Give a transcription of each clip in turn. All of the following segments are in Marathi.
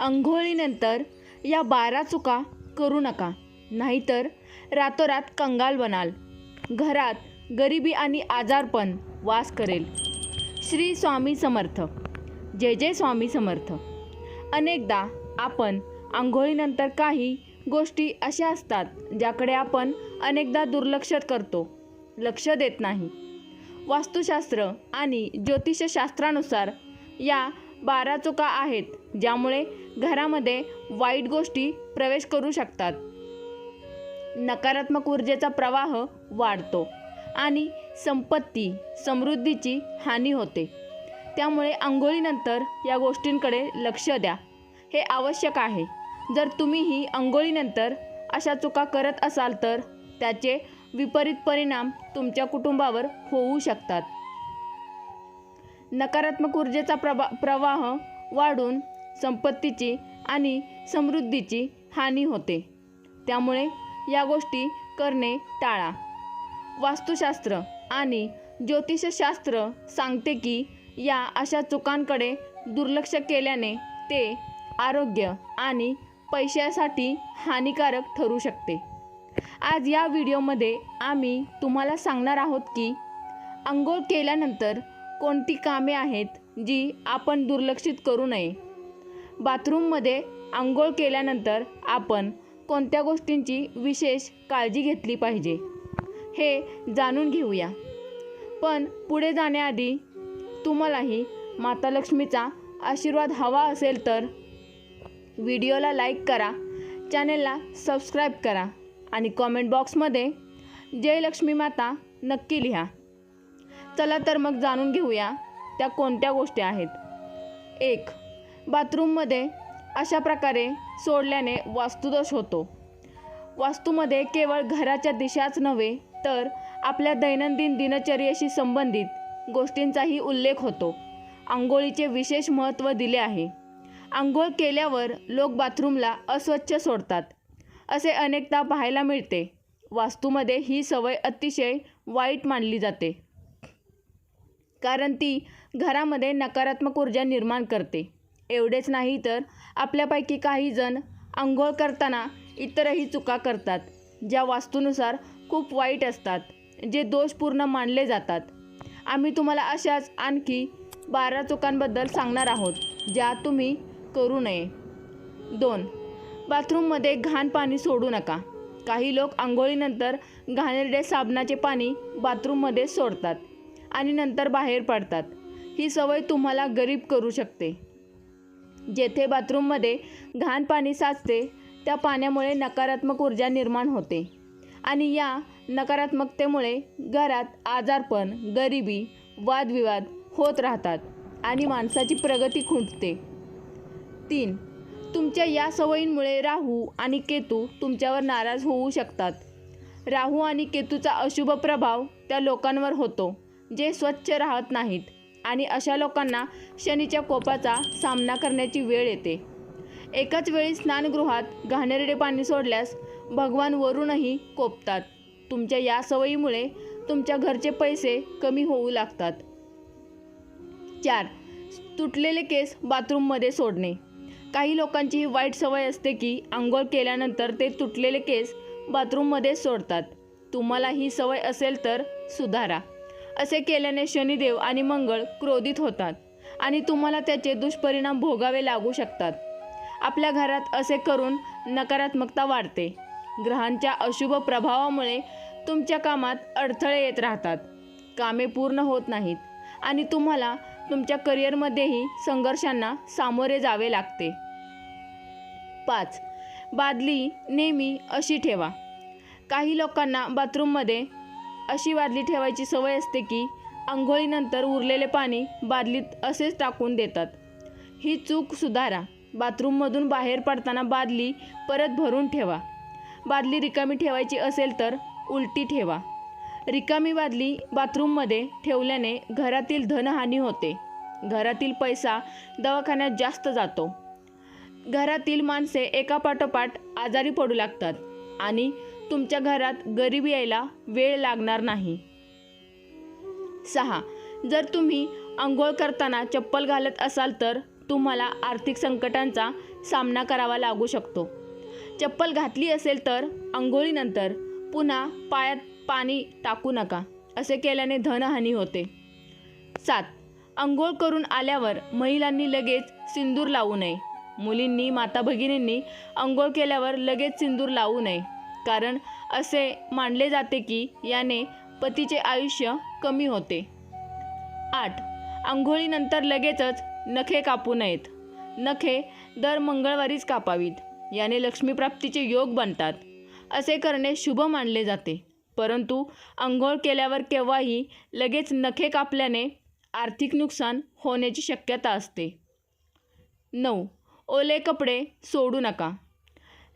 अंघोळीनंतर या बारा चुका करू नका. नाहीतर रातोरात कंगाल बनाल. घरात गरिबी आणि आजारपण वास करेल. श्री स्वामी समर्थ. जय जय स्वामी समर्थ. अनेकदा आपण आंघोळीनंतर काही गोष्टी अशा असतात ज्याकडे आपण अनेकदा दुर्लक्ष करतो लक्ष देत नाही. वास्तुशास्त्र आणि ज्योतिषशास्त्रानुसार या बारा चुका आहेत ज्यामुळे घरामध्ये वाईट गोष्टी प्रवेश करू शकतात. नकारात्मक ऊर्जेचा प्रवाह वाढतो आणि संपत्ती समृद्धीची हानी होते. त्यामुळे आंघोळीनंतर या गोष्टींकडे लक्ष द्या. हे आवश्यक आहे. जर तुम्हीही आंघोळीनंतर अशा चुका करत असाल तर त्याचे विपरीत परिणाम तुमच्या कुटुंबावर होऊ शकतात. नकारात्मक ऊर्जेचा प्रभा प्रवाह वाढून संपत्तीची आणि समृद्धीची हानी होते. त्यामुळे या गोष्टी करणे टाळा. वास्तुशास्त्र आणि ज्योतिषशास्त्र सांगते की या अशा चुकांकडे दुर्लक्ष केल्याने ते आरोग्य आणि पैशासाठी हानिकारक ठरू शकते. आज या व्हिडिओमध्ये आम्ही तुम्हाला सांगणार आहोत की अंघोळ केल्यानंतर कोणती कामे आहेत जी आपण दुर्लक्षित करू नये? बाथरूममध्ये आंघोळ केल्यानंतर आपण कोणत्या गोष्टींची विशेष काळजी घेतली पाहिजे हे जाणून घेऊया. पण पुढे जाण्याआधी तुम्हालाही माता लक्ष्मीचा आशीर्वाद हवा असेल तर व्हिडिओला लाईक करा चॅनेलला सबस्क्राईब करा आणि कॉमेंट बॉक्समध्ये जय लक्ष्मी माता नक्की लिहा. चला तर मग जाणून घेऊया त्या कोणत्या गोष्टी आहेत. एक बाथरूममध्ये अशा प्रकारे सोडल्याने वास्तुदोष होतो. वास्तूमध्ये केवळ घराच्या दिशाच नव्हे तर आपल्या दैनंदिन दिनचर्येशी संबंधित गोष्टींचाही उल्लेख होतो. आंघोळीचे विशेष महत्त्व दिले आहे. आंघोळ केल्यावर लोक बाथरूमला अस्वच्छ सोडतात असे अनेकदा पाहायला मिळते. वास्तूमध्ये ही सवय अतिशय वाईट मानली जाते. कारण ती घरामध्ये नकारात्मक ऊर्जा निर्माण करते. एवढेच नाही तर आपल्यापैकी काही जण आंघोळ करताना इतरही चुका करतात ज्या वास्तूनुसार खूप वाईट असतात जे दोषपूर्ण मानले जातात. आम्ही तुम्हाला अशाच आणखी बारा चुकांबद्दल सांगणार आहोत ज्या तुम्ही करू नये. दोन बाथरूममध्ये घाण पाणी सोडू नका. काही लोक आंघोळीनंतर घाणेरडे साबणाचे पाणी बाथरूममध्ये सोडतात. आणि नंतर बाहेर पडतात. ही सवय तुम्हाला गरीब करू शकते. जेथे बाथरूममध्ये घाण पाणी साचते त्या पाण्यामुळे नकारात्मक ऊर्जा निर्माण होते. आणि या नकारात्मकतेमुळे घरात आजारपण गरिबी वादविवाद होत राहतात आणि माणसाची प्रगती खुंटते. तीन तुमच्या या सवयींमुळे राहू आणि केतू तुमच्यावर नाराज होऊ शकतात. राहू आणि केतूचा अशुभ प्रभाव त्या लोकांवर होतो. जे स्वच्छ राहत नाहीत आणि अशा लोकांना शनीच्या कोपाचा सामना करण्याची वेळ येते. एकाच वेळी स्नानगृहात घाणेरडे पाणी सोडल्यास भगवान वरूनही कोपतात. तुमच्या या सवयीमुळे तुमच्या घरचे पैसे कमी होऊ लागतात. चार. तुटलेले केस बाथरूममध्ये सोडणे. काही लोकांची ही वाईट सवय असते की आंघोळ केल्यानंतर ते तुटलेले केस बाथरूममध्ये सोडतात. तुम्हाला ही सवय असेल तर सुधारा. असे केल्याने शनिदेव आणि मंगळ क्रोधित होतात आणि तुम्हाला त्याचे दुष्परिणाम भोगावे लागू शकतात. आपल्या घरात असे करून नकारात्मकता वाढते. ग्रहांच्या अशुभ प्रभावामुळे तुमच्या कामात अडथळे येत राहतात. कामे पूर्ण होत नाहीत आणि तुम्हाला तुमच्या करिअरमध्येही संघर्षांना सामोरे जावे लागते. पाच. बादली नेहमी अशी ठेवा. काही लोकांना बाथरूममध्ये अशी बादली ठेवायची सवय असते की आंघोळीनंतर उरलेले पाणी बादलीत असेच टाकून देतात. ही चूक सुधारा. बाथरूममधून बाहेर पडताना बादली परत भरून ठेवा. बादली रिकामी ठेवायची असेल तर उलटी ठेवा. रिकामी बादली बाथरूममध्ये ठेवल्याने घरातील धनहानी होते. घरातील पैसा दवाखान्यात जास्त जातो. घरातील माणसे एकापाठोपाठ आजारी पडू लागतात आणि तुमच्या घरात गरीबी यायला वेळ लागणार नाही. सहा. जर तुम्ही आंघोळ करताना चप्पल घालत असाल तर तुम्हाला आर्थिक संकटांचा सामना करावा लागू शकतो. चप्पल घातली असेल तर आंघोळीनंतर पुन्हा पायात पाणी टाकू नका असे केल्याने धनहानी होते. सात. आंघोळ करून आल्यावर महिलांनी लगेच सिंदूर लावू नये. मुलींनी माता भगिनींनी आंघोळ केल्यावर लगेच सिंदूर लावू नये. कारण असे मानले जाते की याने पतीचे आयुष्य कमी होते. आठ. आंघोळीनंतर लगेचच नखे कापू नयेत. नखे दर मंगळवारीच कापावीत. याने लक्ष्मीप्राप्तीचे योग बनतात. असे करणे शुभ मानले जाते. परंतु आंघोळ केल्यावर केव्हाही लगेच नखे कापल्याने आर्थिक नुकसान होण्याची शक्यता असते. नऊ. ओले कपडे सोडू नका.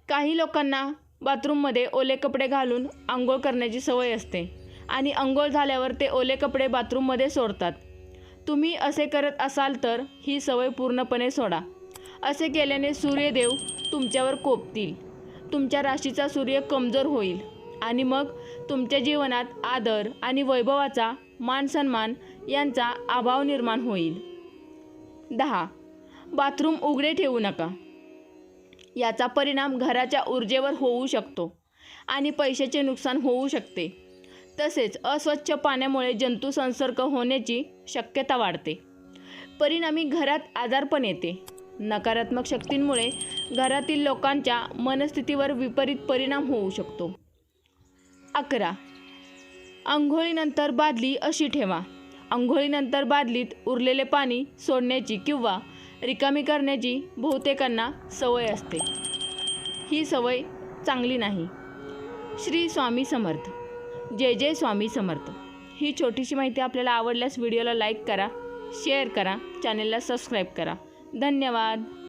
काही लोकांना बाथरूममध्ये ओले कपडे घालून आंघोळ करण्याची सवय असते आणि आंघोळ झाल्यावर ते ओले कपडे बाथरूममध्ये सोडतात. तुम्ही असे करत असाल तर ही सवय पूर्णपणे सोडा. असे केल्याने सूर्यदेव तुमच्यावर कोपतील. तुमच्या राशीचा सूर्य कमजोर होईल आणि मग तुमच्या जीवनात आदर आणि वैभवाचा मानसन्मान यांचा अभाव निर्माण होईल. दहा. बाथरूम उघडे ठेवू नका. याचा परिणाम घराच्या ऊर्जेवर होऊ शकतो आणि पैशाचे नुकसान होऊ शकते. तसेच अस्वच्छ पाण्यामुळे जंतू संसर्ग होण्याची शक्यता वाढते. परिणामी घरात आजारपण येते. नकारात्मक शक्तींमुळे घरातील लोकांच्या मनस्थितीवर विपरीत परिणाम होऊ शकतो. अकरा. आंघोळीनंतर बादली अशी ठेवा. आंघोळीनंतर बादलीत उरलेले पाणी सोडण्याची किंवा रिकामी करण्याची बहुतेकांना सवय असते. ही सवय चांगली नाही. श्री स्वामी समर्थ. जय जय स्वामी समर्थ. ही छोटीशी माहिती आपल्याला आवडल्यास व्हिडिओला लाईक करा शेअर करा चॅनेलला सबस्क्राईब करा. धन्यवाद.